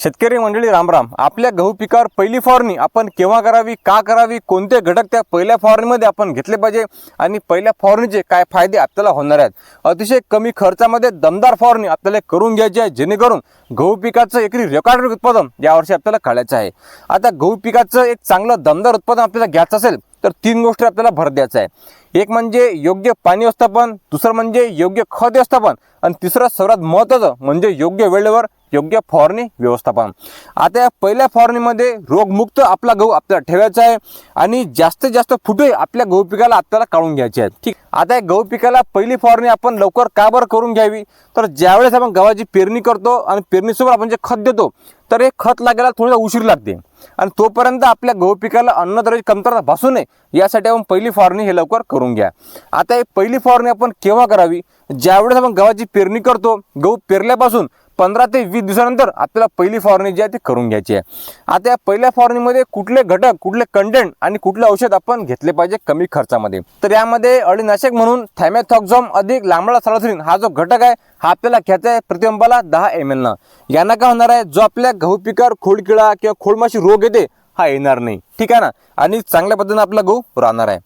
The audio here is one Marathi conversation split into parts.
शेतकरी मंडळी रामराम आपल्या गहू पिकावर पहिली फवारणी आपण केव्हा करावी का करावी कोणते घटक त्या पहिल्या फवारणीमध्ये आपण घेतले पाहिजे आणि पहिल्या फवारणीचे काय फायदे आपल्याला होणार आहेत? अतिशय कमी खर्चामध्ये दमदार फवारणी आपल्याला करून घ्यायची आहे जेणेकरून गहू पिकाचं एकरी रेकॉर्ड उत्पादन यावर्षी आपल्याला काढायचं आहे. आता गहू पिकाचं एक चांगलं दमदार उत्पादन आपल्याला घ्यायचं असेल तर तीन गोष्टी आपल्याला भर द्यायचा आहे. एक म्हणजे योग्य पाणी व्यवस्थापन दुसरं म्हणजे योग्य खत व्यवस्थापन आणि तिसरं सर्वात महत्त्वाचं म्हणजे योग्य वेळेवर योग्य फवारणी व्यवस्थापन. आता या पहिल्या फवारणीमध्ये रोगमुक्त आपला गहू आपल्याला ठेवायचा आहे आणि जास्तीत जास्त फुटे आपल्या गहू पिकाला आपल्याला काढून घ्यायचे आहेत. ठीक आता या गहू पिकाला पहिली फवारणी आपण लवकर का बरं करून घ्यावी? तर ज्यावेळेस आपण गव्हाची पेरणी करतो आणि पेरणीसोबत आपण जे खत देतो तर हे खत लागायला थोडं उशीर लागते. आणि तोपर्यंत आपल्या गहू पिकाला अन्नद्रव्याची कमतरता भासू नये यासाठी आपण पहिली फवारणी हे लवकर करून घ्या. आता हे पहिली फवारणी आपण केव्हा करावी? ज्यावेळेस आपण गव्हाची पेरणी करतो गहू पेरल्यापासून पंधरा ते वीस दिवसानंतर आपल्याला पहिली फवारणी जी आहे ती करून घ्यायची आहे. आता या पहिल्या फवारणीमध्ये कुठले घटक कुठले कंटेंट आणि कुठले औषध आपण घेतले पाहिजे कमी खर्चामध्ये? तर यामध्ये अळीनाशक म्हणून थॅमॅथॉक्झॉम अधिक लांबडा सरासरीन हा जो घटक आहे हा आपल्याला घ्यायचा आहे प्रतिबंबाला दहा एम एलनं यांना काय होणार आहे? जो आपल्या गहू पिकावर खोडकिळा किंवा खोडमाशी रोग येते हा येणार नाही. ठीक आहे ना? आणि चांगल्या पद्धतीने आपला गहू राहणार आहे.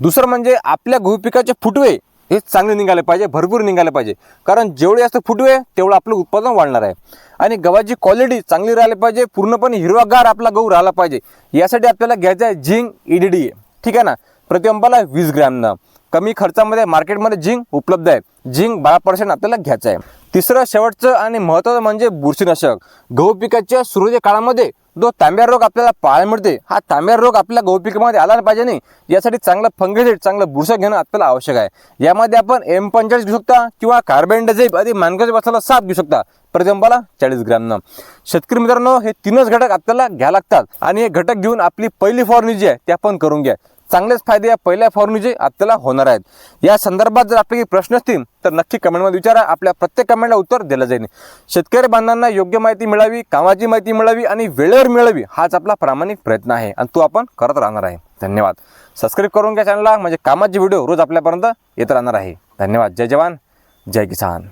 दुसरं म्हणजे आपल्या गहू पिकाचे फुटवे हे चांगले निघाले पाहिजे भरपूर निघाले पाहिजे. कारण जेवढे जास्त फुटवे तेवढं आपलं उत्पादन वाढणार आहे. आणि गव्हाची क्वालिटी चांगली राहिली पाहिजे पूर्णपणे हिरवागार आपला गहू राहिला पाहिजे. यासाठी आपल्याला घ्यायचं आहे झिंक ईडीडी ठीक आहे ना? प्रतिअंबाला वीस ग्रॅमनं. कमी खर्चामध्ये मार्केटमध्ये झिंक उपलब्ध आहे. झिंक बारा पर्सेंट आपल्याला घ्यायचं आहे. तिसरं शेवटचं आणि महत्त्वाचं म्हणजे बुरशीनाशक. गहू पिकाच्या सुरुवातीच्या काळामध्ये जो तांब्या रोग आपल्याला पाहायला मिळते हा तांब्या रोग आपल्या गहू पिकामध्ये आला पाहिजे नाही. यासाठी चांगलं फंगेसाईड चांगलं बुरसं घेणं आपल्याला आवश्यक आहे. यामध्ये आपण एम पंचाळीस घेऊ शकता किंवा कार्बेंडाझेब आधी मानकाच्या बसाला साप घेऊ शकता. प्रतिंबाला चाळीस ग्रॅमनं शेतकरी मित्रांनो हे तीनच घटक आपल्याला घ्या लागतात. आणि हे घटक घेऊन आपली पहिली फवारणी जी आहे ते आपण करून घ्या. चांगलेच फायदे या पहिल्या फॉर्मचे आपल्याला होणार आहेत. या संदर्भात जर आपले काही प्रश्न असतील तर नक्की कमेंटमध्ये विचारा. आपल्या प्रत्येक कमेंटला उत्तर दिलं जाईल. शेतकरी बांधवांना योग्य माहिती मिळावी कामाची माहिती मिळावी आणि वेळेवर मिळावी हाच आपला प्रामाणिक प्रयत्न आहे आणि तो आपण करत राहणार आहे. धन्यवाद. सबस्क्राईब करून घ्या चॅनलला म्हणजे कामाचे व्हिडिओ रोज आपल्यापर्यंत येत राहणार आहे. धन्यवाद. जय जवान. जय किसान.